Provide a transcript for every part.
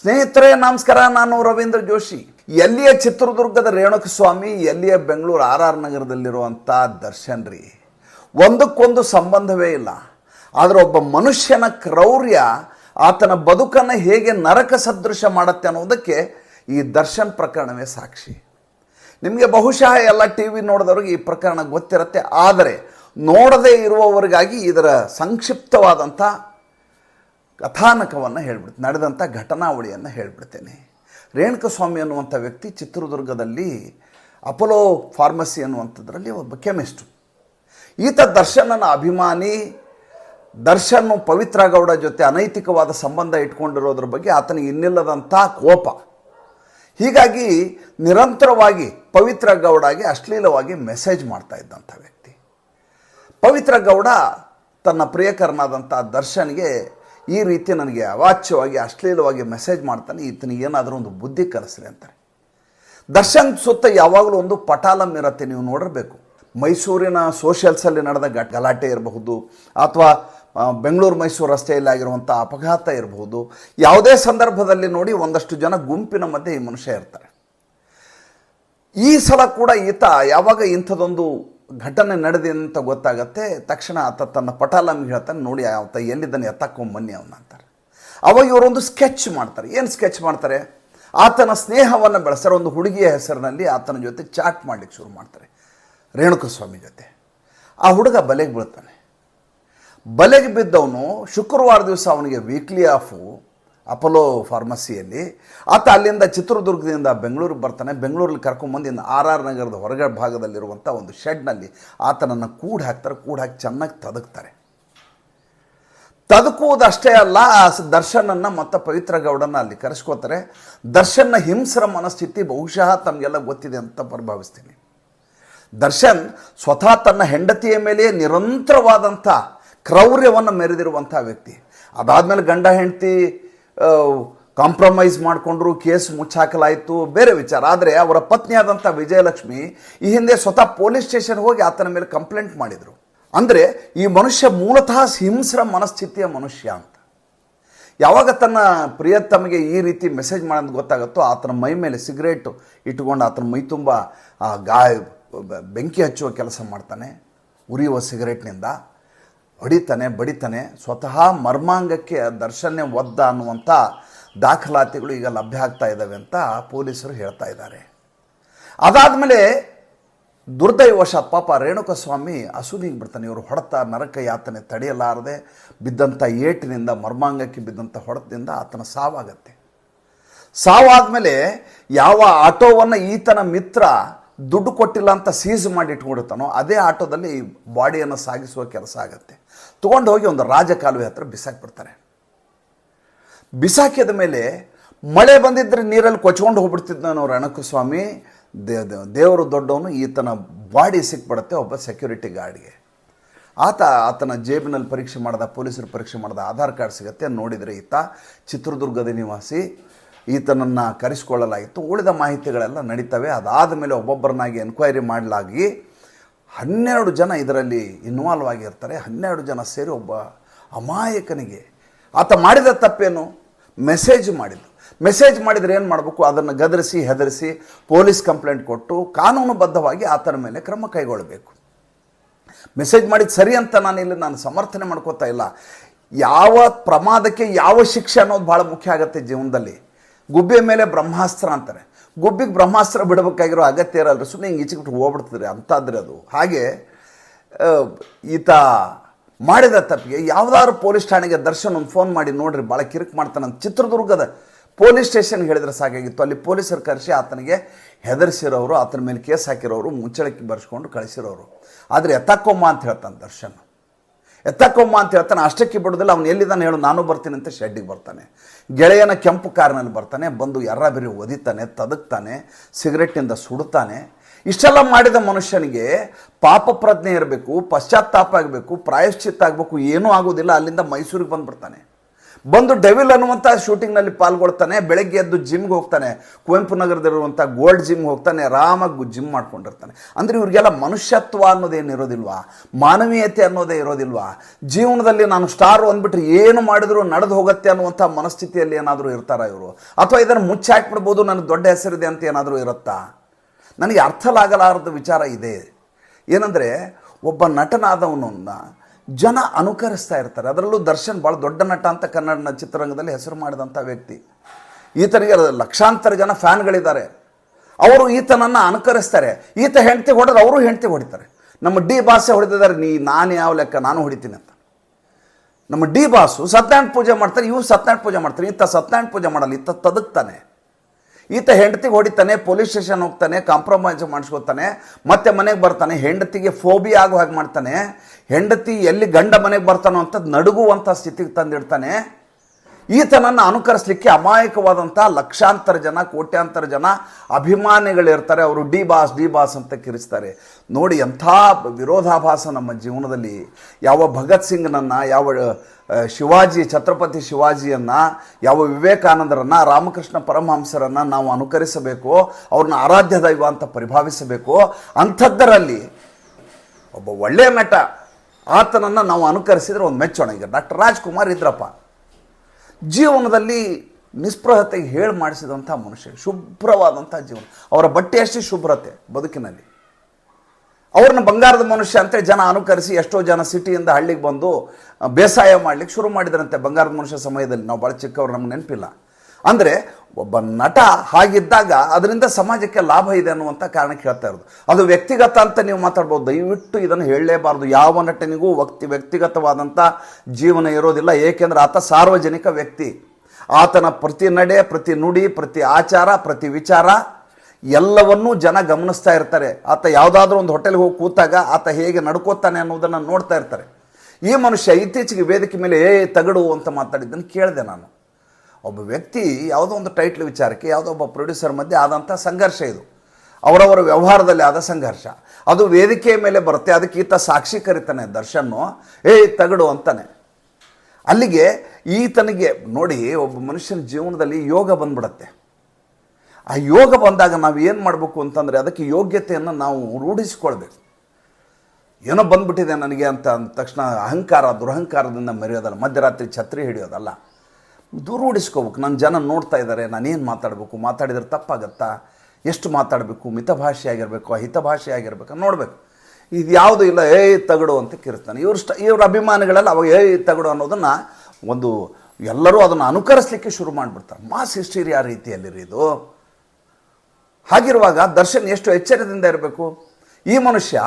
ಸ್ನೇಹಿತರೆ, ನಮಸ್ಕಾರ. ನಾನು ರವೀಂದ್ರ ಜೋಶಿ. ಎಲ್ಲಿಯ ಚಿತ್ರದುರ್ಗದ ರೇಣುಕಸ್ವಾಮಿ, ಎಲ್ಲಿಯ ಬೆಂಗಳೂರು ಆರ್ ಆರ್ ನಗರದಲ್ಲಿರುವಂಥ ದರ್ಶನ್ ರೀ ಒಂದಕ್ಕೊಂದು ಸಂಬಂಧವೇ ಇಲ್ಲ. ಆದರೆ ಒಬ್ಬ ಮನುಷ್ಯನ ಕ್ರೌರ್ಯ ಆತನ ಬದುಕನ್ನು ಹೇಗೆ ನರಕ ಸದೃಶ ಮಾಡುತ್ತೆ ಅನ್ನೋದಕ್ಕೆ ಈ ದರ್ಶನ್ ಪ್ರಕರಣವೇ ಸಾಕ್ಷಿ. ನಿಮಗೆ ಬಹುಶಃ ಎಲ್ಲ ಟಿ ವಿ ನೋಡಿದವ್ರಿಗೆ ಈ ಪ್ರಕರಣ ಗೊತ್ತಿರುತ್ತೆ. ಆದರೆ ನೋಡದೇ ಇರುವವರಿಗಾಗಿ ಇದರ ಸಂಕ್ಷಿಪ್ತವಾದಂಥ ಕಥಾನಕವನ್ನು ಹೇಳ್ಬಿಡ್ತೀನಿ. ನಡೆದಂಥ ಘಟನಾವಳಿಯನ್ನು ಹೇಳ್ಬಿಡ್ತೇನೆ. ರೇಣುಕಸ್ವಾಮಿ ಅನ್ನುವಂಥ ವ್ಯಕ್ತಿ ಚಿತ್ರದುರ್ಗದಲ್ಲಿ ಅಪೋಲೋ ಫಾರ್ಮಸಿ ಅನ್ನುವಂಥದ್ರಲ್ಲಿ ಒಬ್ಬ ಕೆಮಿಸ್ಟು. ಈತ ದರ್ಶನನ ಅಭಿಮಾನಿ, ದರ್ಶನ್ ಪವಿತ್ರ ಗೌಡ ಜೊತೆ ಅನೈತಿಕವಾದ ಸಂಬಂಧ ಇಟ್ಕೊಂಡಿರೋದ್ರ ಬಗ್ಗೆ ಆತನಿಗೆ ಇನ್ನಿಲ್ಲದಂಥ ಕೋಪ. ಹೀಗಾಗಿ ನಿರಂತರವಾಗಿ ಪವಿತ್ರ ಗೌಡಗೆ ಅಶ್ಲೀಲವಾಗಿ ಮೆಸೇಜ್ ಮಾಡ್ತಾ ಇದ್ದಂಥ ವ್ಯಕ್ತಿ. ಪವಿತ್ರ ಗೌಡ ತನ್ನ ಪ್ರಿಯಕರನಾದಂಥ ದರ್ಶನ್ಗೆ ಈ ರೀತಿ ನನಗೆ ಅವಾಚ್ಯವಾಗಿ, ಅಶ್ಲೀಲವಾಗಿ ಮೆಸೇಜ್ ಮಾಡ್ತಾನೆ, ಈತನಿಗೆ ಏನಾದರೂ ಒಂದು ಬುದ್ಧಿ ಕಲಿಸ್ರಿ ಅಂತಾರೆ. ದರ್ಶನ್ ಸುತ್ತ ಯಾವಾಗಲೂ ಒಂದು ಪಟಾಲಂ ಇರುತ್ತೆ, ನೀವು ನೋಡಿರಬೇಕು. ಮೈಸೂರಿನ ಸೋಷಿಯಲ್ಸಲ್ಲಿ ನಡೆದ ಗಲಾಟೆ ಇರಬಹುದು, ಅಥವಾ ಬೆಂಗಳೂರು, ಮೈಸೂರು ರಸ್ತೆಯಲ್ಲಿ ಆಗಿರುವಂಥ ಅಪಘಾತ ಇರಬಹುದು. ಯಾವುದೇ ಸಂದರ್ಭದಲ್ಲಿ ನೋಡಿ ಒಂದಷ್ಟು ಜನ ಗುಂಪಿನ ಮಧ್ಯೆ ಈ ಮನುಷ್ಯ ಇರ್ತಾರೆ. ಈ ಸಲ ಕೂಡ ಈತ ಯಾವಾಗ ಇಂಥದ್ದೊಂದು ಘಟನೆ ನಡೆದಿ ಅಂತ ಗೊತ್ತಾಗತ್ತೆ, ತಕ್ಷಣ ಆತ ತನ್ನ ಪಟಾಲಮ್ಗೆ ಹೇಳ್ತಾನೆ, ನೋಡಿ ಆತ ಎಲ್ಲಿದ್ದಾನೆ ಎತ್ತಕೊಂಬನ್ನಿ ಅವನ ಅಂತಾರೆ. ಅವಾಗ ಇವರೊಂದು ಸ್ಕೆಚ್ ಮಾಡ್ತಾರೆ. ಏನು ಸ್ಕೆಚ್ ಮಾಡ್ತಾರೆ? ಆತನ ಸ್ನೇಹವನ್ನು ಬೆಳೆಸ್ತಾರೆ. ಒಂದು ಹುಡುಗಿಯ ಹೆಸರಿನಲ್ಲಿ ಆತನ ಜೊತೆ ಚಾಟ್ ಮಾಡಲಿಕ್ಕೆ ಶುರು ಮಾಡ್ತಾರೆ, ರೇಣುಕಸ್ವಾಮಿ ಜೊತೆ. ಆ ಹುಡುಗ ಬಲೆಗೆ ಬೀಳ್ತಾನೆ. ಬಲೆಗೆ ಬಿದ್ದವನು ಶುಕ್ರವಾರ ದಿವಸ ಅವನಿಗೆ ವೀಕ್ಲಿ ಆಫು ಅಪೋಲೋ ಫಾರ್ಮಸಿಯಲ್ಲಿ ಆತ ಅಲ್ಲಿಂದ ಚಿತ್ರದುರ್ಗದಿಂದ ಬೆಂಗಳೂರಿಗೆ ಬರ್ತಾನೆ. ಬೆಂಗಳೂರಲ್ಲಿ ಕರ್ಕೊಂಬಂದು ಇನ್ನು ಆರ್ ಆರ್ ನಗರದ ಹೊರಗಡೆ ಭಾಗದಲ್ಲಿರುವಂಥ ಒಂದು ಶೆಡ್ನಲ್ಲಿ ಆತನನ್ನು ಕೂಡಿ ಹಾಕ್ತಾರೆ. ಕೂಡಿ ಹಾಕಿ ಚೆನ್ನಾಗಿ ತದಕ್ತಾರೆ. ತದಕುವುದಷ್ಟೇ ಅಲ್ಲ ಆ ದರ್ಶನನ್ನು ಮತ್ತು ಪವಿತ್ರ ಗೌಡನ ಅಲ್ಲಿ ಕರೆಸ್ಕೋತಾರೆ. ದರ್ಶನ್ನ ಹಿಂಸರ ಮನಸ್ಥಿತಿ ಬಹುಶಃ ತಮಗೆಲ್ಲ ಗೊತ್ತಿದೆ ಅಂತ ಪರಿಭಾವಿಸ್ತೀನಿ. ದರ್ಶನ್ ಸ್ವತಃ ತನ್ನ ಹೆಂಡತಿಯ ಮೇಲೆಯೇ ನಿರಂತರವಾದಂಥ ಕ್ರೌರ್ಯವನ್ನು ಮೆರೆದಿರುವಂಥ ವ್ಯಕ್ತಿ. ಅದಾದಮೇಲೆ ಗಂಡ ಹೆಂಡತಿ ಕಾಂಪ್ರಮೈಸ್ ಮಾಡಿಕೊಂಡ್ರು, ಕೇಸ್ ಮುಚ್ಚಾಕಲಾಯಿತು, ಬೇರೆ ವಿಚಾರ. ಆದರೆ ಅವರ ಪತ್ನಿಯಾದಂಥ ವಿಜಯಲಕ್ಷ್ಮಿ ಈ ಹಿಂದೆ ಸ್ವತಃ ಪೊಲೀಸ್ ಸ್ಟೇಷನ್ ಹೋಗಿ ಆತನ ಮೇಲೆ ಕಂಪ್ಲೇಂಟ್ ಮಾಡಿದರು. ಅಂದರೆ ಈ ಮನುಷ್ಯ ಮೂಲತಃ ಹಿಂಸ್ರ ಮನಸ್ಥಿತಿಯ ಮನುಷ್ಯ ಅಂತ. ಯಾವಾಗ ತನ್ನ ಪ್ರಿಯತಮಗೆ ಈ ರೀತಿ ಮೆಸೇಜ್ ಮಾಡೋದು ಗೊತ್ತಾಗುತ್ತೋ ಆತನ ಮೈ ಮೇಲೆ ಸಿಗರೇಟ್ ಇಟ್ಕೊಂಡು ಆತನ ಮೈ ತುಂಬ ಗಾಯ ಬೆಂಕಿ ಹಚ್ಚುವ ಕೆಲಸ ಮಾಡ್ತಾನೆ, ಉರಿಯುವ ಸಿಗರೇಟ್ನಿಂದ. ಹೊಡಿತಾನೆ, ಬಡಿತಾನೆ, ಸ್ವತಃ ಮರ್ಮಾಂಗಕ್ಕೆ ದರ್ಶನ ಒದ್ದ ಅನ್ನುವಂಥ ದಾಖಲಾತಿಗಳು ಈಗ ಲಭ್ಯ ಆಗ್ತಾ ಇದ್ದಾವೆ ಅಂತ ಪೊಲೀಸರು ಹೇಳ್ತಾ ಇದ್ದಾರೆ. ಅದಾದಮೇಲೆ ದುರ್ದೈವಶಾತ್ ಪಾಪ ರೇಣುಕಸ್ವಾಮಿ ಅಸುನಿಗೆ ಬಿಡ್ತಾನೆ. ಇವರು ಹೊಡೆತ ನರಕ ಯಾತನೆ ತಡೆಯಲಾರದೆ ಬಿದ್ದಂಥ ಏಟಿನಿಂದ, ಮರ್ಮಾಂಗಕ್ಕೆ ಬಿದ್ದಂಥ ಹೊಡೆತದಿಂದ ಆತನ ಸಾವಾಗತ್ತೆ. ಸಾವಾದಮೇಲೆ ಯಾವ ಆಟೋವನ್ನು ಈತನ ಮಿತ್ರ ದುಡ್ಡು ಕೊಟ್ಟಿಲ್ಲ ಅಂತ ಸೀಸ್ ಮಾಡಿ ಇಟ್ಕೊಂಡಿರ್ತಾನೋ, ಅದೇ ಆಟೋದಲ್ಲಿ ಬಾಡಿಯನ್ನು ಸಾಗಿಸುವ ಕೆಲಸ ಆಗುತ್ತೆ. ತೊಗೊಂಡು ಹೋಗಿ ಒಂದು ರಾಜಕಾಲುವೆ ಹತ್ರ ಬಿಸಾಕ್ಬಿಡ್ತಾರೆ. ಬಿಸಾಕಿದ ಮೇಲೆ ಮಳೆ ಬಂದಿದ್ದರೆ ನೀರಲ್ಲಿ ಕೊಚ್ಕೊಂಡು ಹೋಗ್ಬಿಡ್ತಿದ್ದಾನು ರಣಕಸ್ವಾಮಿ, ದೇ, ದೇ- ದೇವರು ದೊಡ್ಡವನು, ಈತನ ಬಾಡಿ ಸಿಕ್ಬಿಡುತ್ತೆ ಒಬ್ಬ ಸೆಕ್ಯೂರಿಟಿ ಗಾರ್ಡ್ಗೆ ಆತ, ಆತನ ಜೇಬಿನಲ್ಲಿ ಪರೀಕ್ಷೆ ಮಾಡಿದ, ಪೊಲೀಸರು ಪರೀಕ್ಷೆ ಮಾಡಿದ, ಆಧಾರ್ ಕಾರ್ಡ್ ಸಿಗುತ್ತೆ ನೋಡಿದರೆ ಈತ, ಚಿತ್ರದುರ್ಗದ ನಿವಾಸಿ, ಈತನನ್ನು ಕರೆಸಿಕೊಳ್ಳಲಾಗಿತ್ತು. ಉಳಿದ ಮಾಹಿತಿಗಳೆಲ್ಲ ನಡೀತವೆ. ಅದಾದ ಮೇಲೆ ಒಬ್ಬೊಬ್ಬರನ್ನಾಗಿ ಎನ್ಕ್ವೈರಿ ಮಾಡಲಾಗಿ ಹನ್ನೆರಡು ಜನ ಇದರಲ್ಲಿ ಇನ್ವಾಲ್ವ್ ಆಗಿರ್ತಾರೆ, ಹನ್ನೆರಡು ಜನ ಸೇರಿ ಒಬ್ಬ ಅಮಾಯಕನಿಗೆ ಆತ ಮಾಡಿದ ತಪ್ಪೇನು? ಮೆಸೇಜ್ ಮಾಡಿದ್ದು. ಮೆಸೇಜ್ ಮಾಡಿದರೆ ಏನು ಮಾಡಬೇಕು? ಅದನ್ನು ಗದರಿಸಿ, ಹೆದರಿಸಿ ಪೊಲೀಸ್ ಕಂಪ್ಲೇಂಟ್ ಕೊಟ್ಟು ಕಾನೂನುಬದ್ಧವಾಗಿ ಆತನ ಮೇಲೆ ಕ್ರಮ ಕೈಗೊಳ್ಳಬೇಕು. ಮೆಸೇಜ್ ಮಾಡಿದ ಸರಿ ಅಂತ ನಾನು ಇಲ್ಲಿ ನಾನು ಸಮರ್ಥನೆ ಮಾಡ್ಕೋತಾ ಇಲ್ಲ. ಯಾವ ಪ್ರಮಾದಕ್ಕೆ ಯಾವ ಶಿಕ್ಷೆ ಅನ್ನೋದು ಭಾಳ ಮುಖ್ಯ ಆಗುತ್ತೆ ಜೀವನದಲ್ಲಿ. ಗುಬ್ಬೆ ಮೇಲೆ ಬ್ರಹ್ಮಾಸ್ತ್ರ ಅಂತಾರೆ. ಗುಬ್ಬಿಗೆ ಬ್ರಹ್ಮಾಸ್ತ್ರ ಬಿಡಬೇಕಾಗಿರೋ ಅಗತ್ಯ ಇರಲ್ಲ ಸುಮ್ಮನೆ ಹಿಂಗೆ ಈಚೆಬಿಟ್ಟು ಹೋಗ್ಬಿಡ್ತದ್ರಿ ಅಂತಾದ್ರೆ ಅದು. ಹಾಗೆ ಈತ ಮಾಡಿದ ತಪ್ಪಿಗೆ ಯಾವುದಾದ್ರು ಪೊಲೀಸ್ ಠಾಣೆಗೆ ದರ್ಶನ ಒಂದು ಫೋನ್ ಮಾಡಿ, ನೋಡ್ರಿ ಭಾಳ ಕಿರಿಕ್ ಮಾಡ್ತಾನೆ ಚಿತ್ರದುರ್ಗದ ಪೊಲೀಸ್ ಸ್ಟೇಷನ್ಗೆ ಹೇಳಿದ್ರೆ ಸಾಕಾಗಿತ್ತು. ಅಲ್ಲಿ ಪೊಲೀಸರು ಕರೆಸಿ ಆತನಿಗೆ ಹೆದರಿಸಿರೋರು, ಆತನ ಮೇಲೆ ಕೇಸ್ ಹಾಕಿರೋರು, ಮುಚ್ಚಳಕ್ಕೆ ಬರ್ಸ್ಕೊಂಡು ಕಳಿಸಿರೋರು. ಆದರೆ ಎತ್ತಕ್ಕೊಮ್ಮ ಅಂತ ಹೇಳ್ತಾನೆ ದರ್ಶನ್. ಎತ್ತಕ್ಕೊಮ್ಮ ಅಂತ ಹೇಳ್ತಾನೆ, ಅಷ್ಟಕ್ಕೆ ಬಿಡೋದಿಲ್ಲ, ಅವನು ಎಲ್ಲಿದ್ದಾನೆ ಹೇಳು, ನಾನು ಬರ್ತೀನಿ ಅಂತ ಶೆಡ್ಡಿಗೆ ಬರ್ತಾನೆ. ಗೆಳೆಯನ ಕೆಂಪು ಕಾರಿನಲ್ಲಿ ಬರ್ತಾನೆ, ಬಂದು ಎರ್ರಾಬಿರಿ ಒದಿತಾನೆ, ತದಕ್ತಾನೆ ಸಿಗರೆಟ್ನಿಂದ ಸುಡುತ್ತಾನೆ ಇಷ್ಟೆಲ್ಲ ಮಾಡಿದ ಮನುಷ್ಯನಿಗೆ ಪಾಪ ಪ್ರಜ್ಞೆ ಇರಬೇಕು, ಪಶ್ಚಾತ್ತಾಪ ಆಗಬೇಕು, ಪ್ರಾಯಶ್ಚಿತ್ತ ಆಗಬೇಕು, ಏನೂ ಆಗೋದಿಲ್ಲ, ಅಲ್ಲಿಂದ ಮೈಸೂರಿಗೆ ಬಂದ್ಬಿಡ್ತಾನೆ. ಬಂದು ಡೆವಿಲ್ ಅನ್ನುವಂಥ ಶೂಟಿಂಗ್ನಲ್ಲಿ ಪಾಲ್ಗೊಳ್ತಾನೆ, ಬೆಳಗ್ಗೆ ಎದ್ದು ಜಿಮ್ಗೆ ಹೋಗ್ತಾನೆ, ಕುವೆಂಪು ನಗರದಲ್ಲಿರುವಂಥ ಗೋಲ್ಡ್ ಜಿಮ್ಗೆ ಹೋಗ್ತಾನೆ, ಆರಾಮಾಗಿ ಜಿಮ್ ಮಾಡ್ಕೊಂಡಿರ್ತಾನೆ. ಅಂದರೆ ಇವ್ರಿಗೆಲ್ಲ ಮನುಷ್ಯತ್ವ ಅನ್ನೋದೇನು ಇರೋದಿಲ್ವಾ? ಮಾನವೀಯತೆ ಅನ್ನೋದೇ ಇರೋದಿಲ್ವಾ? ಜೀವನದಲ್ಲಿ ನಾನು ಸ್ಟಾರ್ ಅಂದ್ಬಿಟ್ರೆ ಏನು ಮಾಡಿದ್ರು ನಡೆದು ಹೋಗುತ್ತೆ ಅನ್ನುವಂಥ ಮನಸ್ಥಿತಿಯಲ್ಲಿ ಏನಾದರೂ ಇರ್ತಾರ ಇವರು? ಅಥವಾ ಇದನ್ನು ಮುಚ್ಚಾಕ್ಬಿಡ್ಬೋದು ನನಗೆ ದೊಡ್ಡ ಹೆಸರಿದೆ ಅಂತ ಏನಾದರೂ ಇರುತ್ತಾ? ನನಗೆ ಅರ್ಥಲಾಗಲಾರದ ವಿಚಾರ ಇದೆ. ಏನಂದರೆ, ಒಬ್ಬ ನಟನಾದವನನ್ನ ಜನ ಅನುಕರಿಸ್ತಾ ಇರ್ತಾರೆ. ಅದರಲ್ಲೂ ದರ್ಶನ್ ಭಾಳ ದೊಡ್ಡ ನಟ ಅಂತ ಕನ್ನಡ ಚಿತ್ರರಂಗದಲ್ಲಿ ಹೆಸರು ಮಾಡಿದಂಥ ವ್ಯಕ್ತಿ. ಈತನಿಗೆ ಲಕ್ಷಾಂತರ ಜನ ಫ್ಯಾನ್ಗಳಿದ್ದಾರೆ. ಅವರು ಈತನನ್ನು ಅನುಕರಿಸ್ತಾರೆ. ಈತ ಹೆಂಡತಿ ಹೊಡೆದ್ರೆ ಅವರು ಹೆಂಡತಿ ಹೊಡಿತಾರೆ. ನಮ್ಮ ಡಿ ಬಾಸೆ ಹೊಡೆದಿದ್ದಾರೆ, ನೀ ನಾನು ಯಾವ ಲೆಕ್ಕ, ನಾನು ಹೊಡಿತೀನಿ ಅಂತ. ನಮ್ಮ ಡಿ ಬಾಸು ಸತ್ಯನಾರಾಯಣ ಪೂಜೆ ಮಾಡ್ತಾರೆ ಇವು ಸತ್ಯನಾರಾಯಣ ಪೂಜೆ ಮಾಡ್ತಾರೆ. ಈತ ಸತ್ಯನಾರಾಯಣ ಪೂಜೆ ಮಾಡಲ್ಲ ಈತ ತದಕ್ತಾನೆ ಈತ ಹೆಂಡತಿಗೆ ಹೊಡಿತಾನೆ ಪೊಲೀಸ್ ಸ್ಟೇಷನ್ ಹೋಗ್ತಾನೆ, ಕಾಂಪ್ರಮೈಸ್ ಮಾಡಿಸ್ಕೊತಾನೆ, ಮತ್ತೆ ಮನೆಗೆ ಬರ್ತಾನೆ, ಹೆಂಡತಿಗೆ ಫೋಬಿ ಆಗೋ ಹಾಗೆ ಮಾಡ್ತಾನೆ. ಹೆಂಡತಿ ಎಲ್ಲಿ ಗಂಡ ಮನೆಗೆ ಬರ್ತಾನೋ ಅಂತ ನಡುಗುವಂಥ ಸ್ಥಿತಿಗೆ ತಂದಿಡ್ತಾನೆ. ಈತನನ್ನು ಅನುಕರಿಸಲಿಕ್ಕೆ ಅಮಾಯಕವಾದಂಥ ಲಕ್ಷಾಂತರ ಜನ, ಕೋಟ್ಯಾಂತರ ಜನ ಅಭಿಮಾನಿಗಳಿರ್ತಾರೆ. ಅವರು ಡಿ ಬಾಸ್ ಡಿ ಬಾಸ್ ಅಂತ ಕಿರಿಸ್ತಾರೆ. ನೋಡಿ, ಎಂಥ ವಿರೋಧಾಭಾಸ ನಮ್ಮ ಜೀವನದಲ್ಲಿ. ಯಾವ ಭಗತ್ ಸಿಂಗ್ನನ್ನು, ಯಾವ ಶಿವಾಜಿ, ಛತ್ರಪತಿ ಶಿವಾಜಿಯನ್ನು, ಯಾವ ವಿವೇಕಾನಂದರನ್ನು, ರಾಮಕೃಷ್ಣ ಪರಮಹಂಸರನ್ನು ನಾವು ಅನುಕರಿಸಬೇಕು, ಅವ್ರನ್ನ ಆರಾಧ್ಯ ದೈವ ಅಂತ ಪರಿಭಾವಿಸಬೇಕು, ಅಂಥದ್ದರಲ್ಲಿ ಒಬ್ಬ ಒಳ್ಳೆಯ ನಟ ಆತನನ್ನು ನಾವು ಅನುಕರಿಸಿದ್ರೆ ಒಂದು ಮೆಚ್ಚೋಣ. ಈಗ ಡಾಕ್ಟರ್ ರಾಜ್ಕುಮಾರ್ ಇದ್ರಪ್ಪ. ಜೀವನದಲ್ಲಿ ನಿಸ್ಪೃಹತೆ ಹೇಳಿ ಮಾಡಿಸಿದಂಥ ಮನುಷ್ಯ, ಶುಭ್ರವಾದಂಥ ಜೀವನ. ಅವರ ಬಟ್ಟೆಯಷ್ಟೇ ಶುಭ್ರತೆ ಬದುಕಿನಲ್ಲಿ. ಅವ್ರನ್ನ ಬಂಗಾರದ ಮನುಷ್ಯ ಅಂತೇಳಿ ಜನ ಅನುಕರಿಸಿ ಎಷ್ಟೋ ಜನ ಸಿಟಿಯಿಂದ ಹಳ್ಳಿಗೆ ಬಂದು ಬೇಸಾಯ ಮಾಡ್ಲಿಕ್ಕೆ ಶುರು ಮಾಡಿದ್ರಂತೆ ಬಂಗಾರದ ಮನುಷ್ಯ ಸಮಯದಲ್ಲಿ. ನಾವು ಭಾಳ ಚಿಕ್ಕವ್ರು, ನಮ್ಗೆ ನೆನಪಿಲ್ಲ. ಅಂದರೆ ಒಬ್ಬ ನಟ ಹಾಗಿದ್ದಾಗ ಅದರಿಂದ ಸಮಾಜಕ್ಕೆ ಲಾಭ ಇದೆ ಅನ್ನುವಂಥ ಕಾರಣಕ್ಕೆ ಹೇಳ್ತಾ ಇರೋದು. ಅದು ವ್ಯಕ್ತಿಗತ ಅಂತ ನೀವು ಮಾತಾಡ್ಬೋದು. ದಯವಿಟ್ಟು ಇದನ್ನು ಹೇಳಲೇಬಾರ್ದು. ಯಾವ ನಟನಿಗೂ ವ್ಯಕ್ತಿ ವ್ಯಕ್ತಿಗತವಾದಂಥ ಜೀವನ ಇರೋದಿಲ್ಲ. ಏಕೆಂದರೆ ಆತ ಸಾರ್ವಜನಿಕ ವ್ಯಕ್ತಿ. ಆತನ ಪ್ರತಿ ನಡೆ, ಪ್ರತಿ ನುಡಿ, ಪ್ರತಿ ಆಚಾರ, ಪ್ರತಿ ವಿಚಾರ ಎಲ್ಲವನ್ನೂ ಜನ ಗಮನಿಸ್ತಾ ಇರ್ತಾರೆ. ಆತ ಯಾವುದಾದ್ರೂ ಒಂದು ಹೋಟೆಲ್ಗೆ ಹೋಗಿ ಕೂತಾಗ ಆತ ಹೇಗೆ ನಡ್ಕೋತಾನೆ ಅನ್ನೋದನ್ನು ನೋಡ್ತಾ ಇರ್ತಾರೆ. ಈ ಮನುಷ್ಯ ಇತ್ತೀಚೆಗೆ ವೇದಿಕೆ ಮೇಲೆ, ಏ ತಗಡು ಅಂತ ಮಾತಾಡಿದ್ದನ್ನು ಕೇಳಿದೆ ನಾನು. ಒಬ್ಬ ವ್ಯಕ್ತಿ ಯಾವುದೋ ಒಂದು ಟೈಟ್ಲ್ ವಿಚಾರಕ್ಕೆ, ಯಾವುದೋ ಒಬ್ಬ ಪ್ರೊಡ್ಯೂಸರ್ ಮಧ್ಯೆ ಆದಂಥ ಸಂಘರ್ಷ ಇದು. ಅವರವರ ವ್ಯವಹಾರದಲ್ಲಿ ಆದ ಸಂಘರ್ಷ. ಅದು ವೇದಿಕೆಯ ಮೇಲೆ ಬರುತ್ತೆ, ಅದಕ್ಕೆ ಈತ ಸಾಕ್ಷಿ ಕರಿತಾನೆ ದರ್ಶನ್ನು. ಏಯ್ ತಗಡು ಅಂತಾನೆ. ಅಲ್ಲಿಗೆ ಈತನಿಗೆ, ನೋಡಿ, ಒಬ್ಬ ಮನುಷ್ಯನ ಜೀವನದಲ್ಲಿ ಯೋಗ ಬಂದ್ಬಿಡತ್ತೆ. ಆ ಯೋಗ ಬಂದಾಗ ನಾವು ಏನು ಮಾಡಬೇಕು ಅಂತಂದರೆ ಅದಕ್ಕೆ ಯೋಗ್ಯತೆಯನ್ನು ನಾವು ರೂಢಿಸಿಕೊಳ್ಬೇಕು. ಏನೋ ಬಂದ್ಬಿಟ್ಟಿದೆ ನನಗೆ ಅಂತ ಅಂದ ತಕ್ಷಣ ಅಹಂಕಾರ, ದುರಹಂಕಾರದಿಂದ ಮರೆಯೋದಲ್ಲ, ಮಧ್ಯರಾತ್ರಿ ಛತ್ರಿ ಹಿಡಿಯೋದಲ್ಲ. ರೂಢಿಸ್ಕೋಬೇಕು ನನ್ನ ಜನ ನೋಡ್ತಾ ಇದ್ದಾರೆ ನಾನೇನು ಮಾತಾಡಬೇಕು? ಮಾತಾಡಿದ್ರೆ ತಪ್ಪಾಗತ್ತಾ? ಎಷ್ಟು ಮಾತಾಡಬೇಕು? ಮಿತಭಾಷೆ ಆಗಿರಬೇಕು ಅಹಿತಭಾಷೆ ಆಗಿರಬೇಕು ನೋಡಬೇಕು. ಇದು ಯಾವುದು ಇಲ್ಲ ಏಯ್ ತಗಡು ಅಂತ ಕಿರ್ತಾನೆ ಇವ್ರ ಸ್ಟ, ಇವ್ರ ಅಭಿಮಾನಿಗಳೆಲ್ಲ ಅವಾಗ ಏಯ್ ತಗಡು ಅನ್ನೋದನ್ನು ಒಂದು ಎಲ್ಲರೂ ಅದನ್ನು ಅನುಕರಿಸಲಿಕ್ಕೆ ಶುರು ಮಾಡಿಬಿಡ್ತಾರೆ. ಮಾಸ್ ಹಿಸ್ಟೀರಿ ಆ ರೀತಿಯಲ್ಲಿ ಇದು. ಹಾಗಿರುವಾಗ ದರ್ಶನ್ ಎಷ್ಟು ಎಚ್ಚರದಿಂದ ಇರಬೇಕು? ಈ ಮನುಷ್ಯ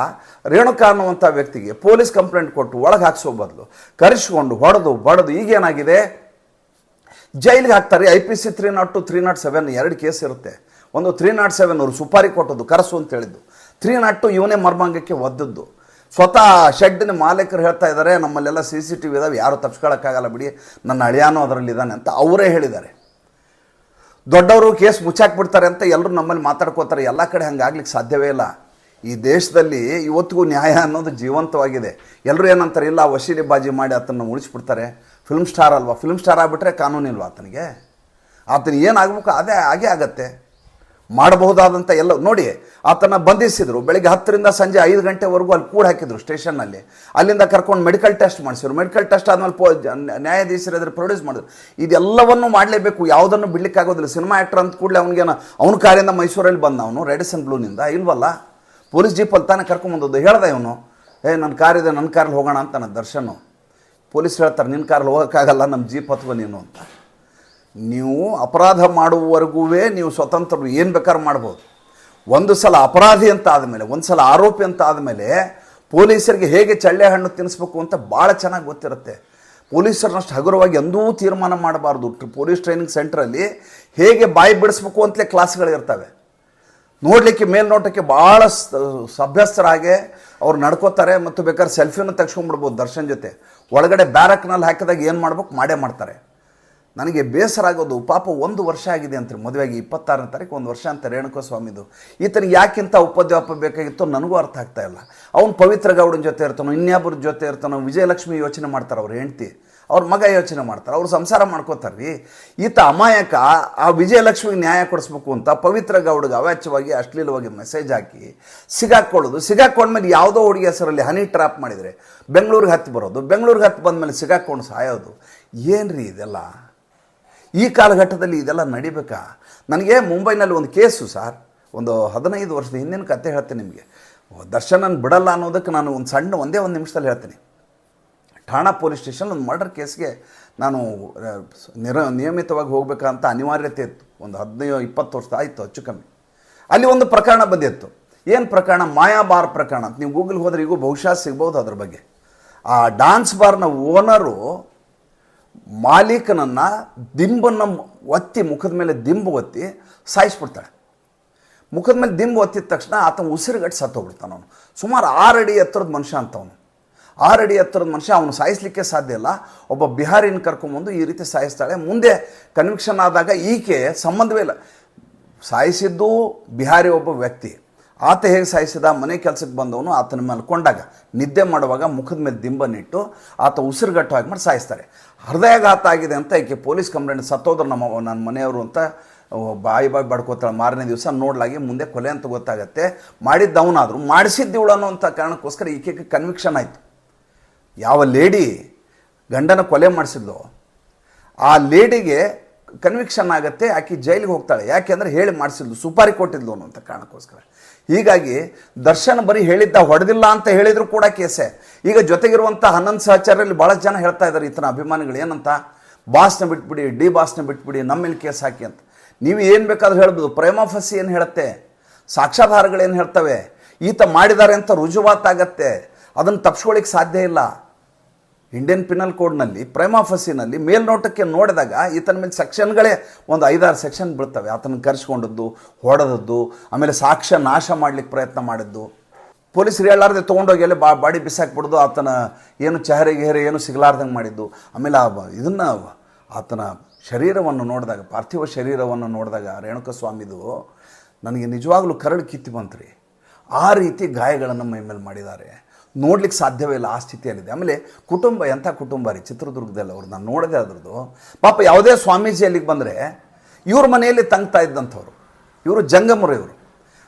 ರೇಣುಕಾ ಅನ್ನುವಂಥ ವ್ಯಕ್ತಿಗೆ ಪೊಲೀಸ್ ಕಂಪ್ಲೇಂಟ್ ಕೊಟ್ಟು ಒಳಗೆ ಹಾಕ್ಸೋ ಬದಲು ಕರೆಸ್ಕೊಂಡು ಹೊಡೆದು ಬಡದು ಈಗೇನಾಗಿದೆ ಜೈಲಿಗೆ ಹಾಕ್ತಾರೆ. I P C three nought two three nought seven ಎರಡು ಕೇಸ್ ಇರುತ್ತೆ. ಒಂದು ತ್ರೀ ನಾಟ್ ಸೆವೆನ್ ಅವರು ಸುಪಾರಿ ಕೊಟ್ಟದ್ದು, ಕರಸು ಅಂತ ಹೇಳಿದ್ದು. ತ್ರೀ ನಾಟ್ ಟು ಇವನೇ ಮರ್ಮಾಂಗಕ್ಕೆ ಒದ್ದದ್ದು. ಸ್ವತಃ ಶೆಡ್ಡಿನ ಮಾಲೀಕರು ಹೇಳ್ತಾ ಇದ್ದಾರೆ, ನಮ್ಮಲ್ಲೆಲ್ಲ ಸಿ ಸಿ ಟಿ ವಿ ಇದಾವೆ, ಯಾರು ತಪ್ಸ್ಕೊಳಕ್ಕಾಗಲ್ಲ ಬಿಡಿ, ನನ್ನ ಅಳಿಯಾನೋ ಅದರಲ್ಲಿದ್ದಾನೆ ಅಂತ ಅವರೇ ಹೇಳಿದ್ದಾರೆ. ದೊಡ್ಡವರು ಕೇಸ್ ಮುಚ್ಚಾಕ್ಬಿಡ್ತಾರೆ ಅಂತ ಎಲ್ಲರೂ ನಮ್ಮಲ್ಲಿ ಮಾತಾಡ್ಕೋತಾರೆ, ಎಲ್ಲ ಕಡೆ ಹಂಗಾಗ್ಲಿಕ್ಕೆ ಸಾಧ್ಯವೇ ಇಲ್ಲ. ಈ ದೇಶದಲ್ಲಿ ಇವತ್ತಿಗೂ ನ್ಯಾಯ ಅನ್ನೋದು ಜೀವಂತವಾಗಿದೆ. ಎಲ್ಲರೂ ಏನಂತಾರೆ, ಇಲ್ಲ, ವಶೀಲಿ ಬಾಜಿ ಮಾಡಿ ಅದನ್ನು ಉಳಿಸ್ಬಿಡ್ತಾರೆ ಫಿಲ್ಮ್ ಸ್ಟಾರ್ ಅಲ್ವಾ? ಫಿಲ್ಮ್ ಸ್ಟಾರ್ ಆಗಿಬಿಟ್ರೆ ಕಾನೂನಿಲ್ವಾ ಆತನಿಗೆ? ಆತನ ಏನಾಗಬೇಕು ಅದೇ ಆಗೇ ಆಗತ್ತೆ. ಮಾಡಬಹುದಾದಂಥ ಎಲ್ಲ ನೋಡಿ, ಆತನ ಬಂಧಿಸಿದ್ರು. ಬೆಳಿಗ್ಗೆ ಹತ್ತರಿಂದ ಸಂಜೆ ಐದು ಗಂಟೆವರೆಗೂ ಅಲ್ಲಿ ಕೂಡ ಹಾಕಿದ್ರು ಸ್ಟೇಷನ್ನಲ್ಲಿ. ಅಲ್ಲಿಂದ ಕರ್ಕೊಂಡು ಮೆಡಿಕಲ್ ಟೆಸ್ಟ್ ಮಾಡಿಸಿದ್ರು. ಮೆಡಿಕಲ್ ಟೆಸ್ಟ್ ಆದಮೇಲೆ ಪೋ ನ್ಯಾಯಾಧೀಶರು ಅದ್ರ ಪ್ರೊಡ್ಯೂಸ್ ಮಾಡಿದ್ರು. ಇದೆಲ್ಲವನ್ನು ಮಾಡಲೇಬೇಕು. ಯಾವುದನ್ನು ಬಿಡ್ಲಿಕ್ಕಾಗೋದಿಲ್ಲ. ಸಿನಿಮಾ ಆ್ಯಕ್ಟರ್ ಅಂತ ಕೂಡಲೇ ಅವನಿಗೇನು ಅವನ ಕಾರಿಂದ ಮೈಸೂರಲ್ಲಿ ಬಂದ ಅವನು ರೆಡಿಸನ್ ಬ್ಲೂನಿಂದ ಇಲ್ವಲ್ಲ? ಪೊಲೀಸ್ ಜೀಪಲ್ಲಿ ತಾನೇ ಕರ್ಕೊಂಬಂದದ್ದು ಹೇಳ್ದೆ ಇವನು, ಏ ನನ್ನ ಕಾರಿದೆ ನನ್ನ ಕಾರಲ್ಲಿ ಹೋಗೋಣ ಅಂತ ನನ್ನ ದರ್ಶನು. ಪೊಲೀಸ್ ಹೇಳ್ತಾರೆ ನಿನ್ನ ಕಾರಲ್ಲಿ ಹೋಗೋಕ್ಕಾಗಲ್ಲ ನಮ್ಮ ಜೀಪ್ ಹತ್ಕೊ ನೀನು ಅಂತ. ನೀವು ಅಪರಾಧ ಮಾಡುವವರೆಗೂ ನೀವು ಸ್ವತಂತ್ರರು, ಏನು ಬೇಕಾದ್ರೂ ಮಾಡ್ಬೋದು. ಒಂದು ಸಲ ಅಪರಾಧಿ ಅಂತ ಆದಮೇಲೆ, ಒಂದು ಸಲ ಆರೋಪಿ ಅಂತ ಆದಮೇಲೆ ಪೊಲೀಸರಿಗೆ ಹೇಗೆ ಚಳ್ಳೆ ಹಣ್ಣು ತಿನ್ನಿಸ್ಬೇಕು ಅಂತ ಭಾಳ ಚೆನ್ನಾಗಿ ಗೊತ್ತಿರುತ್ತೆ. ಪೊಲೀಸರನ್ನಷ್ಟು ಹಗುರವಾಗಿ ಎಂದೂ ತೀರ್ಮಾನ ಮಾಡಬಾರ್ದು. ಪೊಲೀಸ್ ಟ್ರೈನಿಂಗ್ ಸೆಂಟ್ರಲ್ಲಿ ಹೇಗೆ ಬಾಯಿ ಬಿಡಿಸ್ಬೇಕು ಅಂತಲೇ ಕ್ಲಾಸ್ಗಳಿರ್ತವೆ ನೋಡಲಿಕ್ಕೆ ಮೇಲ್ನೋಟಕ್ಕೆ ಭಾಳ ಸಭ್ಯಸ್ಥರಾಗೆ ಅವ್ರು ನಡ್ಕೋತಾರೆ ಮತ್ತು ಬೇಕಾದ್ರೆ ಸೆಲ್ಫಿನೂ ತೆಗ್ಸ್ಕೊಂಡ್ಬಿಡ್ಬೋದು ದರ್ಶನ್ ಜೊತೆ. ಒಳಗಡೆ ಬ್ಯಾರಕ್ನಲ್ಲಿ ಹಾಕಿದಾಗ ಏನು ಮಾಡ್ಬೇಕು? ಮಾಡೇ ಮಾಡ್ತಾರೆ. ನನಗೆ ಬೇಸರ ಆಗೋದು ಪಾಪ ಒಂದು ವರ್ಷ ಆಗಿದೆ ಅಂತ ಮದುವೆಗೆ ಇಪ್ಪತ್ತಾರನೇ ತಾರೀಕು, ಒಂದು ವರ್ಷ ಅಂತ ರೇಣುಕಾ ಸ್ವಾಮಿದು ಈತನಿಗೆ ಯಾಕಿಂತ ಉಪದ್ಯಾಪ ಬೇಕಾಗಿತ್ತು ನನಗೂ ಅರ್ಥ ಆಗ್ತಾ ಇಲ್ಲ. ಅವ್ನು ಪವಿತ್ರ ಗೌಡನ ಜೊತೆ ಇರ್ತಾನೋ, ಇನ್ಯಾಬ್ರ ಜೊತೆ ಇರ್ತಾನೋ, ವಿಜಯಲಕ್ಷ್ಮಿ ಯೋಚನೆ ಮಾಡ್ತಾರೆ ಅವ್ರ ಹೆಂಡ್ತಿ. ಅವ್ರ ಮಗ ಯೋಚನೆ ಮಾಡ್ತಾರೆ, ಅವ್ರು ಸಂಸಾರ ಮಾಡ್ಕೋತಾರೆ ರೀ ಈತ ಅಮಾಯಕ, ಆ ವಿಜಯಲಕ್ಷ್ಮಿಗೆ ನ್ಯಾಯ ಕೊಡಿಸ್ಬೇಕು ಅಂತ ಪವಿತ್ರ ಗೌಡ್ಗೆ ಅವಾಚ್ಯವಾಗಿ, ಅಶ್ಲೀಲವಾಗಿ ಮೆಸೇಜ್ ಹಾಕಿ ಸಿಗಾಕೊಳ್ಳೋದು. ಸಿಗಾಕೊಂಡ್ಮೇಲೆ ಯಾವುದೋ ಹುಡುಗಿ ಹೆಸರಲ್ಲಿ ಹನಿ ಟ್ರಾಪ್ ಮಾಡಿದರೆ, ಬೆಂಗಳೂರಿಗೆ ಹತ್ತಿ ಬರೋದು. ಬೆಂಗಳೂರಿಗೆ ಹತ್ತಿ ಬಂದಮೇಲೆ ಸಿಗಾಕೊಂಡು ಸಾಯೋದು. ಏನು ರೀ ಇದೆಲ್ಲ? ಈ ಕಾಲಘಟ್ಟದಲ್ಲಿ ಇದೆಲ್ಲ ನಡಿಬೇಕಾ? ನನಗೆ ಮುಂಬೈನಲ್ಲಿ ಒಂದು ಕೇಸು ಸರ್. ಒಂದು ಹದಿನೈದು ವರ್ಷದ ಹಿಂದಿನ ಕತೆ ಹೇಳ್ತೀನಿ ನಿಮಗೆ. ದರ್ಶನನ ಬಿಡಲ್ಲ ಅನ್ನೋದಕ್ಕೆ ನಾನು ಒಂದು ಸಣ್ಣ ಒಂದೇ ಒಂದು ನಿಮಿಷದಲ್ಲಿ ಹೇಳ್ತೀನಿ. ಠಾಣಾ ಪೊಲೀಸ್ ಸ್ಟೇಷನ್ ಒಂದು ಮರ್ಡರ್ ಕೇಸ್ಗೆ ನಾನು ನಿರ, ನಿಯಮಿತವಾಗಿ ಹೋಗ್ಬೇಕಂತ ಅನಿವಾರ್ಯತೆ ಇತ್ತು. ಒಂದು ಹದಿನೈದು, ಇಪ್ಪತ್ತು ವರ್ಷ ಆಯಿತು ಹೆಚ್ಚು ಕಮ್ಮಿ. ಅಲ್ಲಿ ಒಂದು ಪ್ರಕರಣ ಬಂದಿತ್ತು. ಏನು ಪ್ರಕರಣ? ಮಾಯಾ ಬಾರ್ ಪ್ರಕರಣ ನೀವು ಗೂಗಲ್ ಹೋದ್ರೆ ಈಗೂ ಬಹುಶಃ ಸಿಗ್ಬೋದು ಅದ್ರ ಬಗ್ಗೆ. ಆ ಡಾನ್ಸ್ ಬಾರ್ನ ಓನರು ಮಾಲೀಕನನ್ನು ದಿಂಬನ್ನು ಒತ್ತಿ, ಮುಖದ ಮೇಲೆ ದಿಂಬು ಒತ್ತಿ ಸಾಯಿಸ್ಬಿಡ್ತಾಳೆ. ಮುಖದ ಮೇಲೆ ದಿಂಬು ಒತ್ತಿದ ತಕ್ಷಣ ಆತ ಉಸಿರುಗಟ್ಟಿ ಸತ್ತೋಗ್ಬಿಡ್ತಾನೆ ಅವನು. ಸುಮಾರು ಆರು ಅಡಿ ಎತ್ತರದ ಮನುಷ್ಯ ಅಂತ ಅವನು. ಆರು ಅಡಿ ಎತ್ತರದ ಮನುಷ್ಯ, ಅವನು ಸಾಯಿಸಲಿಕ್ಕೆ ಸಾಧ್ಯ ಇಲ್ಲ. ಒಬ್ಬ ಬಿಹಾರಿನ ಕರ್ಕೊಂಬಂದು ಈ ರೀತಿ ಸಾಯಿಸ್ತಾಳೆ. ಮುಂದೆ ಕನ್ವಿಕ್ಷನ್ ಆದಾಗ ಈಕೆ ಸಂಬಂಧವೇ ಇಲ್ಲ. ಸಾಯಿಸಿದ್ದು ಬಿಹಾರಿ ಒಬ್ಬ ವ್ಯಕ್ತಿ. ಆತ ಹೇಗೆ ಸಾಯಿಸಿದ? ಮನೆ ಕೆಲಸಕ್ಕೆ ಬಂದವನು ಆತನ ಮೇಲೆ ಕೊಂಡಾಗ. ನಿದ್ದೆ ಮಾಡುವಾಗ ಮುಖದ ಮೇಲೆ ದಿಂಬನ್ನಿಟ್ಟು ಆತ ಉಸಿರುಗಟ್ಟವಾಗಿ ಮಾಡಿ ಸಾಯಿಸ್ತಾರೆ. ಹೃದಯಾಘಾತ ಆಗಿದೆ ಅಂತ ಈಕೆ ಪೊಲೀಸ್ ಕಂಪ್ಲೇಂಟ್ ಸತ್ತೋದ್ರು ನಮ್ಮ ನನ್ನ ಮನೆಯವರು ಅಂತ ಬಾಯಿ ಬಾಯಿ ಬಡ್ಕೋತಾಳೆ. ಮಾರನೇ ದಿವಸ ನೋಡ್ಲಾಗಿ ಮುಂದೆ ಕೊಲೆ ಅಂತ ಗೊತ್ತಾಗತ್ತೆ. ಮಾಡಿದ್ದವನಾದರೂ ಮಾಡಿಸಿದ್ದಿವಳು ಅನ್ನೋಂಥ ಕಾರಣಕ್ಕೋಸ್ಕರ ಈಕೆಗೆ ಕನ್ವಿಕ್ಷನ್ ಆಯಿತು. ಯಾವ ಲೇಡಿ ಗಂಡನ ಕೊಲೆ ಮಾಡಿಸಿದ್ಲು? ಆ ಲೇಡಿಗೆ ಕನ್ವಿಕ್ಷನ್ ಆಗುತ್ತೆ, ಆಕೆ ಜೈಲಿಗೆ ಹೋಗ್ತಾಳೆ. ಯಾಕೆಂದ್ರೆ ಹೇಳಿ ಮಾಡಿಸಿದ್ಲು, ಸುಪಾರಿ ಕೊಟ್ಟಿದ್ಲು ಅನ್ನೋಂಥ ಕಾರಣಕ್ಕೋಸ್ಕರ. ಹೀಗಾಗಿ ದರ್ಶನ್ ಬರೀ ಹೇಳಿದ್ದ ಹೊಡೆದಿಲ್ಲ ಅಂತ ಹೇಳಿದರೂ ಕೂಡ ಕೇಸೆ. ಈಗ ಜೊತೆಗಿರುವಂಥ ಹನ್ನೊಂದು ಸಹಚಾರರಲ್ಲಿ ಭಾಳ ಜನ ಹೇಳ್ತಾ ಇದ್ದಾರೆ ಈತನ ಅಭಿಮಾನಿಗಳು, ಏನಂತ? ಬಾಸ್ನ ಬಿಟ್ಬಿಡಿ, ಡಿ ಬಾಸ್ನ ಬಿಟ್ಬಿಡಿ ನಮ್ಮ ಮೇಲೆ ಕೇಸ್ ಹಾಕಿ ಅಂತ. ನೀವು ಏನು ಬೇಕಾದ್ರೂ ಹೇಳ್ಬೋದು. ಪ್ರೇಮ ಫಸಿ ಏನು ಹೇಳುತ್ತೆ? ಸಾಕ್ಷ್ಯಾಧಾರಗಳೇನು ಹೇಳ್ತವೆ? ಈತ ಮಾಡಿದ್ದಾರೆ ಅಂತ ರುಜುವಾತಾಗತ್ತೆ. ಅದನ್ನು ತಪ್ಸ್ಕೊಳ್ಳಿಕ್ಕೆ ಸಾಧ್ಯ ಇಲ್ಲ. ಇಂಡಿಯನ್ ಪಿನಲ್ ಕೋಡ್ನಲ್ಲಿ ಪ್ರೈಮ್ ಫಸಿನಲ್ಲಿ ಮೇಲ್ನೋಟಕ್ಕೆ ನೋಡಿದಾಗ ಈತನ ಮೇಲೆ ಸೆಕ್ಷನ್ಗಳೇ ಒಂದು ಐದಾರು ಸೆಕ್ಷನ್ ಬೀಳ್ತವೆ. ಆತನ ಕರೆಸ್ಕೊಂಡದ್ದು, ಹೊಡೆದದ್ದು, ಆಮೇಲೆ ಸಾಕ್ಷ್ಯ ನಾಶ ಮಾಡಲಿಕ್ಕೆ ಪ್ರಯತ್ನ ಮಾಡಿದ್ದು. ಪೊಲೀಸರು ಹೇಳಾರ್ದೆ ತೊಗೊಂಡೋಗಿ ಎಲ್ಲ ಬಾ, ಬಾಡಿ ಬಿಸಾಕ್ಬಿಡ್ದು, ಆತನ ಏನು ಚಹರೆ ಗಿಹರೆ ಏನು ಸಿಗಲಾರ್ದಂಗೆ ಮಾಡಿದ್ದು. ಆಮೇಲೆ ಆ ಇದನ್ನು ಆತನ ಶರೀರವನ್ನು ನೋಡಿದಾಗ, ಪಾರ್ಥಿವ ಶರೀರವನ್ನು ನೋಡಿದಾಗ ರೇಣುಕ ಸ್ವಾಮಿದು ನನಗೆ ನಿಜವಾಗ್ಲೂ ಕರಳು ಕಿತ್ತಿ ಬಂತ್ರಿ. ಆ ರೀತಿ ಗಾಯಗಳನ್ನು ಮೈ ಮೇಲೆ ಮಾಡಿದ್ದಾರೆ. ನೋಡ್ಲಿಕ್ಕೆ ಸಾಧ್ಯವೇ ಇಲ್ಲ ಆ ಸ್ಥಿತಿಯಲ್ಲಿದೆ. ಆಮೇಲೆ ಕುಟುಂಬ, ಎಂಥ ಕುಟುಂಬ ರೀ? ಚಿತ್ರದುರ್ಗದಲ್ಲಿ ಅವ್ರು ನಾನು ನೋಡಿದೆ ಅದ್ರದ್ದು ಪಾಪ ಯಾವುದೇ ಸ್ವಾಮೀಜಿ ಅಲ್ಲಿಗೆ ಬಂದರೆ ಇವ್ರ ಮನೆಯಲ್ಲಿ ತಂಗ್ತಾ ಇದ್ದಂಥವ್ರು. ಇವರು ಜಂಗಮರು ಇವರು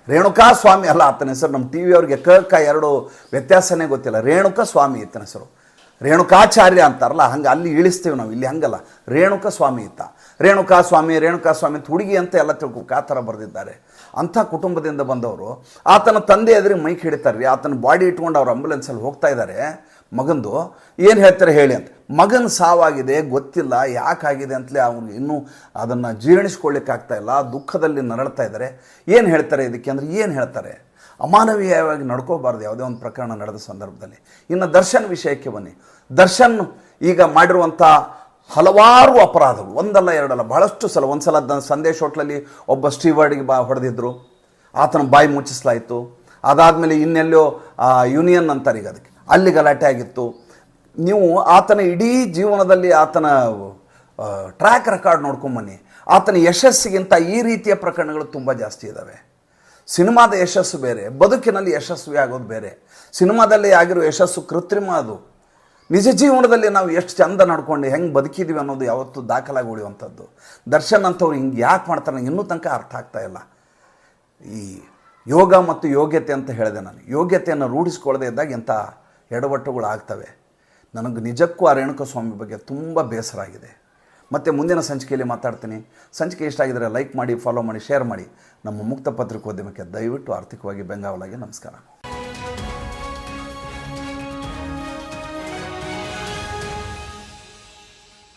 ರೇಣುಕಾ ಸ್ವಾಮಿ ಅಲ್ಲ ಆತನ ಹೆಸರು, ನಮ್ಮ ಟಿ ವಿಯವ್ರಿಗೆ ಕ ಕ ಎರಡು ವ್ಯತ್ಯಾಸನೇ ಗೊತ್ತಿಲ್ಲ. ರೇಣುಕ ಸ್ವಾಮಿ ಇತ್ತನ ಹೆಸರು. ರೇಣುಕಾಚಾರ್ಯ ಅಂತಾರಲ್ಲ, ಹಂಗೆ ಅಲ್ಲಿ ಇಳಿಸ್ತೀವಿ ನಾವು, ಇಲ್ಲಿ ಹಂಗಲ್ಲ. ರೇಣುಕ ಸ್ವಾಮಿ ಇತ್ತ. ರೇಣುಕಾ ಸ್ವಾಮಿ ರೇಣುಕಾ ಸ್ವಾಮಿ ಹುಡುಗಿ ಅಂತ ಎಲ್ಲ ತಿಳ್ಕೊ ಆ ಥರ ಬರೆದಿದ್ದಾರೆ. ಅಂಥ ಕುಟುಂಬದಿಂದ ಬಂದವರು, ಆತನ ತಂದೆ ಎದುರಿಗೆ ಮೈಕ್ ಹಿಡಿತಾರೆ ರೀ ಆತನ ಬಾಡಿ ಇಟ್ಕೊಂಡು ಅವ್ರು ಆಂಬುಲೆನ್ಸಲ್ಲಿ ಹೋಗ್ತಾ ಇದ್ದಾರೆ ಮಗಂದು, ಏನು ಹೇಳ್ತಾರೆ ಹೇಳಿ ಅಂತ, ಮಗನ ಸಾವಾಗಿದೆ, ಗೊತ್ತಿಲ್ಲ, ಯಾಕಾಗಿದೆ ಅಂತಲೇ ಅವನು ಇನ್ನೂ ಅದನ್ನು ಜೀರ್ಣಿಸ್ಕೊಳ್ಳಿಕ್ಕಾಗ್ತಾ ಇಲ್ಲ, ದುಃಖದಲ್ಲಿ ನರಳ್ತಾ ಇದ್ದಾರೆ ಏನು ಹೇಳ್ತಾರೆ ಇದಕ್ಕೆ ಅಂದರೆ, ಏನು ಹೇಳ್ತಾರೆ? ಅಮಾನವೀಯವಾಗಿ ನಡ್ಕೋಬಾರ್ದು, ಯಾವುದೇ ಒಂದು ಪ್ರಕರಣ ನಡೆದ ಸಂದರ್ಭದಲ್ಲಿ. ಇನ್ನು ದರ್ಶನ್ ವಿಷಯಕ್ಕೆ ಬನ್ನಿ. ದರ್ಶನ್ ಈಗ ಮಾಡಿರುವಂಥ ಹಲವಾರು ಅಪರಾಧಗಳು, ಒಂದಲ್ಲ ಎರಡಲ್ಲ, ಬಹಳಷ್ಟು ಸಲ ಒಂದು ಸಲ ಸಂದೇಶ್ ಹೋಟ್ಲಲ್ಲಿ ಒಬ್ಬ ಸ್ಟೀವರ್ಡ್ಗೆ ಬಾ ಹೊಡೆದಿದ್ರು. ಆತನ ಬಾಯಿ ಮುಚ್ಚಿಸ್ಲಾಯಿತು. ಅದಾದಮೇಲೆ ಇನ್ನೆಲ್ಲೋ ಯೂನಿಯನ್ ಅಂತಾರೆ ಈಗ ಅದಕ್ಕೆ. ಅಲ್ಲಿ ಗಲಾಟೆ ಆಗಿತ್ತು. ನೀವು ಆತನ ಇಡೀ ಜೀವನದಲ್ಲಿ ಆತನ ಟ್ರ್ಯಾಕ್ ರೆಕಾರ್ಡ್ ನೋಡ್ಕೊಂಬನ್ನಿ. ಆತನ ಯಶಸ್ಸಿಗಿಂತ ಈ ರೀತಿಯ ಪ್ರಕರಣಗಳು ತುಂಬ ಜಾಸ್ತಿ ಇದ್ದಾವೆ ಸಿನಿಮಾದ ಯಶಸ್ಸು ಬೇರೆ, ಬದುಕಿನಲ್ಲಿ ಯಶಸ್ವಿ ಆಗೋದು ಬೇರೆ. ಸಿನಿಮಾದಲ್ಲಿ ಆಗಿರೋ ಯಶಸ್ಸು ಕೃತ್ರಿಮ ಅದು. ನಿಜ ಜೀವನದಲ್ಲಿ ನಾವು ಎಷ್ಟು ಚಂದ ನಡ್ಕೊಂಡು ಹೆಂಗೆ ಬದುಕಿದ್ದೀವಿ ಅನ್ನೋದು ಯಾವತ್ತೂ ದಾಖಲಾಗಿ ಉಳಿಯುವಂಥದ್ದು ದರ್ಶನ್ ಅಂಥವ್ರು ಹಿಂಗೆ ಯಾಕೆ ಮಾಡ್ತಾರೆ ಇನ್ನೂ ತನಕ ಅರ್ಥ ಆಗ್ತಾ ಇಲ್ಲ. ಈ ಯೋಗ ಮತ್ತು ಯೋಗ್ಯತೆ ಅಂತ ಹೇಳಿದೆ ನಾನು. ಯೋಗ್ಯತೆಯನ್ನು ರೂಢಿಸ್ಕೊಳ್ಳದೆ ಇದ್ದಾಗ ಎಂಥ ಎಡವಟ್ಟುಗಳು ಆಗ್ತವೆ. ನನಗೆ ನಿಜಕ್ಕೂ ಆ ರೇಣುಕ ಸ್ವಾಮಿ ಬಗ್ಗೆ ತುಂಬ ಬೇಸರ ಆಗಿದೆ. ಮತ್ತು ಮುಂದಿನ ಸಂಚಿಕೆಯಲ್ಲಿ ಮಾತಾಡ್ತೀನಿ. ಸಂಚಿಕೆ ಇಷ್ಟ ಆಗಿದರೆ ಲೈಕ್ ಮಾಡಿ, ಫಾಲೋ ಮಾಡಿ, ಶೇರ್ ಮಾಡಿ. ನಮ್ಮ ಮುಕ್ತ ಪತ್ರಿಕೋದ್ಯಮಕ್ಕೆ ದಯವಿಟ್ಟು ಆರ್ಥಿಕವಾಗಿ ಬೆಂಗಾವಲಾಗಿ ನಮಸ್ಕಾರ.